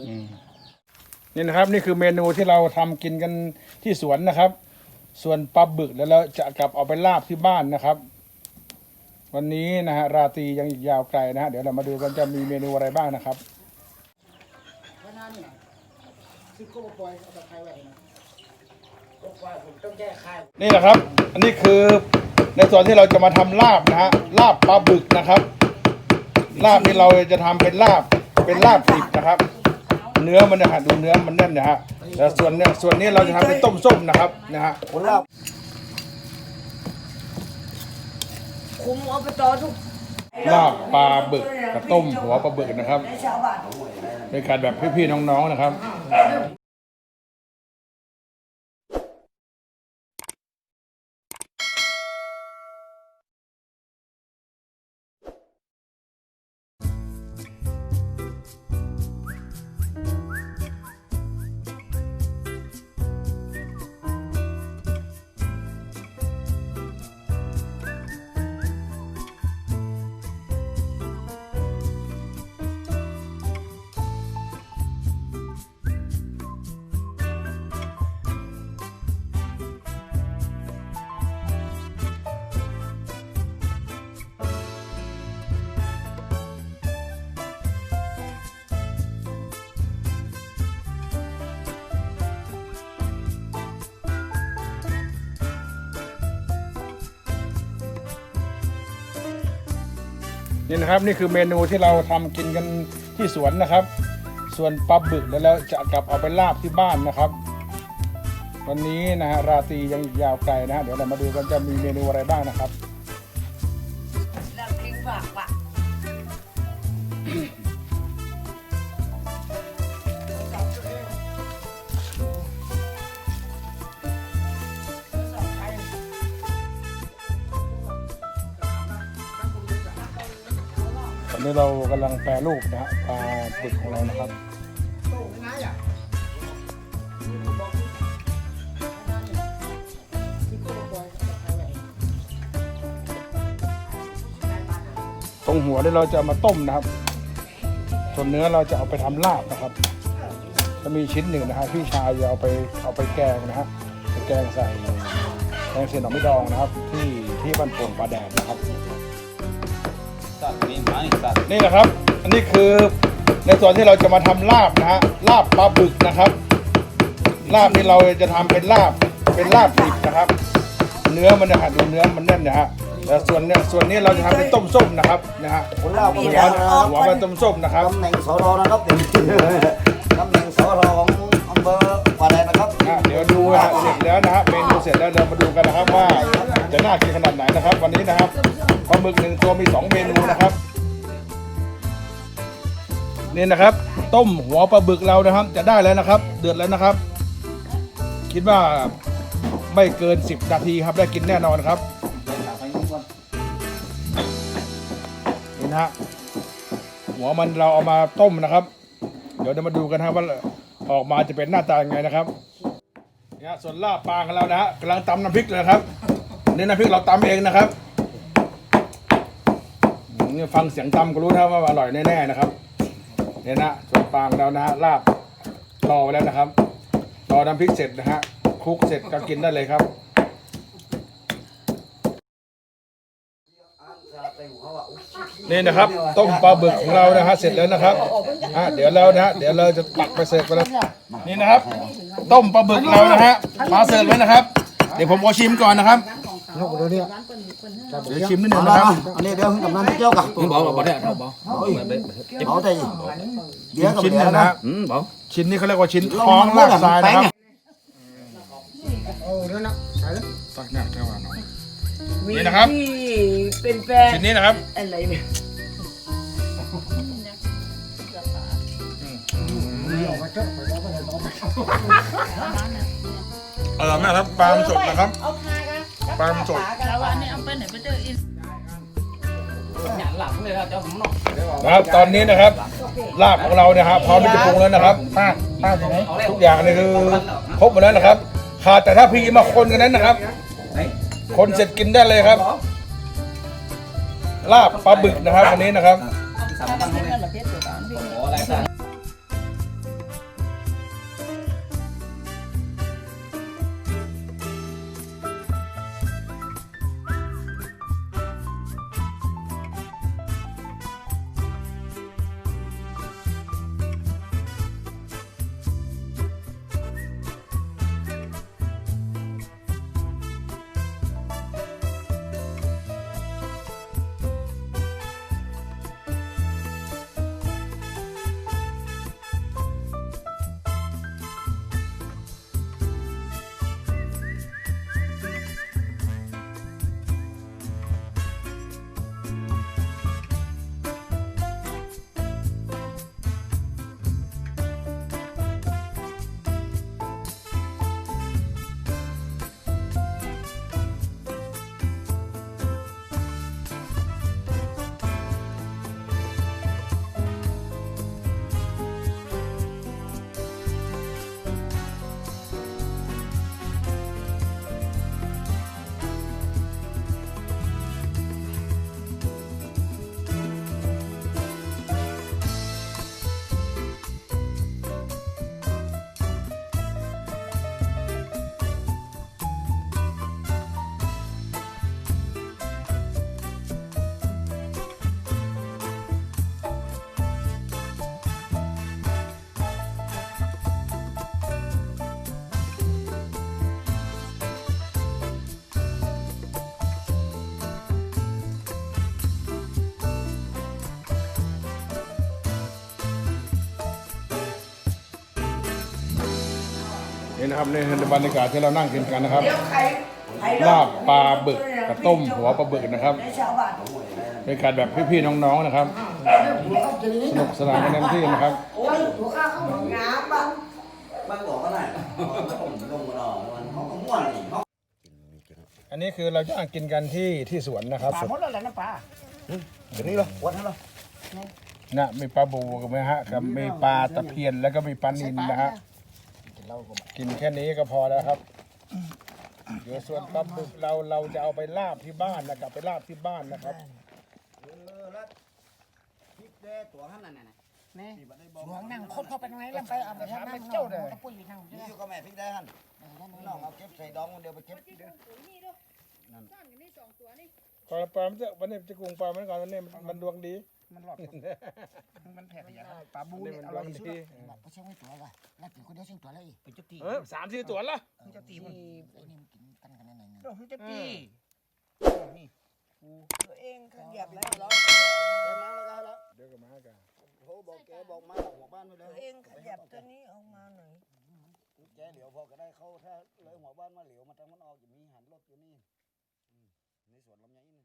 อืมนี่นะครับ นี่คือเมนูที่เราทำกินกันที่สวนนะครับ ส่วนปลาบึกแล้วเราจะกลับเอาไปลาบที่บ้านนะครับ วันนี้นะฮะราตรียังอีกยาวไกลนะฮะเดี๋ยวเรามาดูกันจะมีเมนูอะไรบ้างนะครับนี่แหละครับ อันนี้คือในส่วนที่เราจะมาทำลาบนะฮะลาบปลาบึกนะครับ ลาบที่เราจะทำเป็นลาบเป็นลาบดิบนะครับ เนื้อมันนะฮะดูเนื้อมันแน่นนะฮะแต่ส่วนเนี้ยส่วนนี้เราจะทำเป็นต้มส้มนะครับนะฮะคนเราคุมเอาไปต่อทุกลาบปลาบึกกับต้มหัวปลาบึกนะครับในชาวบ้านในการแบบพี่ๆน้องๆนะครับ นี่นะครับนี่คือเมนูที่เราทำกินกันที่สวนนะครับ ส่วนปลาบึกแล้วเราจะกลับเอาไปลาบที่บ้านนะครับ วันนี้นะฮะราตรียังอีกยาวไกลนะฮะเดี๋ยวเรามาดูกันจะมีเมนูอะไรบ้างนะครับ นี้เรากำลังแปรรูปนะฮะปลาบึกของเรานะครับตรงหัวเนี่ยเราจะมาต้มนะครับ ส่วนเนื้อเราจะเอาไปทำลาบนะครับ จะมีชิ้นหนึ่งนะฮะพี่ชายจะเอาไปเอาไปแกงนะฮะไปแกงใส่แกงเสียหน่อไม่ดองนะครับ ที่ที่บ้านโป่งปลาแดดนะครับ สัตว์มีหมาอีกสัตว์นี่แหละครับ อันนี้คือในส่วนที่เราจะมาทำลาบนะฮะลาบปลาบึกนะครับ ลาบที่เราจะทำเป็นลาบเป็นลาบดิบนะครับ เนื้อมันนะฮะดูเนื้อมันแน่นนะฮะแต่ส่วนเนี้ยส่วนนี้เราจะทำเป็นต้มส้มนะครับนะฮะคนเราก็หัไม่วได้นะครับหัวเป็นต้มส้มนะครับตำแหน่งสรนะครับตำแหน่งสรของอำเภอป่าแดดนะครับอะเดี๋ยวดูนะฮะเสร็จแล้วนะฮะเมนูเสร็จแล้วเรามาดูกันนะครับว่าจะน่ากินขนาดไหนนะครับ วันนี้นะครับปลา หมึกหนึ่งตัวมีสองเมนูนะครับ นี่นะครับ ต้มหัวปลาบึกเรานะครับ จะได้แล้วนะครับ เดือดแล้วนะครับ คิดว่าไม่เกิน 10 นาทีครับได้กินแน่นอนครับนี่นะฮะหัวมันเราเอามาต้มนะครับ เดี๋ยวเรามาดูกันนะครับว่าออกมาจะเป็นหน้าตายังไงนะครับเนี่ยส่วนลาบปลาของเรานะฮะกำลังตำน้ำพริกเลยครับนี่น้ำพริกเราตำเองนะครับ อืมนี่ฟังเสียงตำก็รู้นะว่าอร่อยแน่ๆนะครับเนี่ยนะส่วนปาของเรานะฮะลาบรอไว้แล้วนะครับรอน้ำพริกเสร็จนะฮะคลุกเสร็จก็กินได้เลยครับนี่นะครับต้มปลาบึกของเรานะฮะเสร็จแล้วนะครับอะเดี๋ยวเรานะฮะเดี๋ยวเราจะตักไปเสิร์ฟกันแล้วนี่นะครับ ต้มปลาบึกเรานะฮะมาเสิร์ฟไว้วนะครับ เดี๋ยวผมขอชิมก่อนนะครับ เดี๋ยวชิมนิดหนึงนะครับอันนี้เดี๋ยวกำนันที่เจ้ากับ Ừ, bỏ bỏ bỏ đây đâu bỏ เอาแต่เดี๋ยวกับชิ้นหเดี๋ยนึ่วงนะนะฮะ ừ bỏ ชิ้นนี้เขาเรียกว่าชิ้นท้องลากทรายนะครับตักหนักเท่าไหร่เนาะนี่นะครับที่เป็นแฟนชิ้นนี้นะครับอะไรเนี่ยเออแม่ครับปลามันสดนะครับเอาพากัน ปลามันสดแล้ววันนี้เอาไปไหนไปเจออินครับตอนนี้นะครับลาบของเราเนี่ยครับพร้อมที่จะปรุงแล้วนะครับป้าป้าตรงไหนทุกอย่างนี่คือครบหมดแล้วนะครับขาดแต่ถ้าพี่มาคนกันนั้นนะครับ คนเสร็จกินได้เลยครับ ลาบปลาบึกนะครับวันนี้นะครับ นะครับในบรรยากาศที่เรานั่งกินกันนะครับเดี๋ยวใครใครลาบปลาบึกกับต้มหัวปลาบึกนะครับในชาวบ้านเป็นการแบบพี่ๆน้องๆนะครับ สนุกสนานกันเต็มที่นะครับโอ้ยหัวข้าเขาบอกงามบ้างมันบอกว่าไหนผมลงมาหน่อยมันเขาก็ม่วนนี่เขาอันนี้คือเราจะกินกันที่ที่สวนนะครับหมดแล้วแหละน้ำปลาเดี๋ยวนี้เหรอวัดนั้นเหรอนะมีปลาบูกับไหมฮะครับมีปลาตะเพียนแล้วก็มีปลานิลนะฮะ กินแค่นี้ก็พอแล้วครับ เดี๋ยวส่วนปลาบึกเราเราจะเอาไปลาบที่บ้านนะครับไปลาบที่บ้านนะครับเออแล้วพริกแด้ตัวข้างนั้นน่ะหลวงนั่งคดเข้าไปตรงไหนแล้วไปเอาไปทำน้ำเจ้าเด้อปุ้ยนั่งนี่อยู่กับแม่พริกแด้หั่นน้องเอาเก็บใส่ดองเดียวไปเก็บเด้อปลาปลามันจะวันนี้จะกรุงปลามันก่อนวันนี้มันมันดวงดี มันหลอดมันแผ่ขยะปลาบูวันนี้เนี่ยมันอดร่วอยงสุดดีก็เชื่อไม่ตัวว่ะแล้วถึงคนเดียวเชื่อตัวเลยเป็นจุดตีเออสามสี่ตัวละมันจะตีมันไอ้นี่มันกินกันกันนั่นเองโอ้มันจะตีนี่ตัวเองขยับแล้วเหรอแกมาแล้วกันแล้วเดี๋ยวก็มากันโทรบอกแกบอกมาหัวบ้านไปเลตัวยเองขยับตัวนี้ออกมาหน่อยแกเหลียวพอก็ได้เข้าถ้าเลยหัวบ้านมาเหลียวมาทางมันออกอยู่มีหันรถอยู่นี่ในสวนลำไยนี่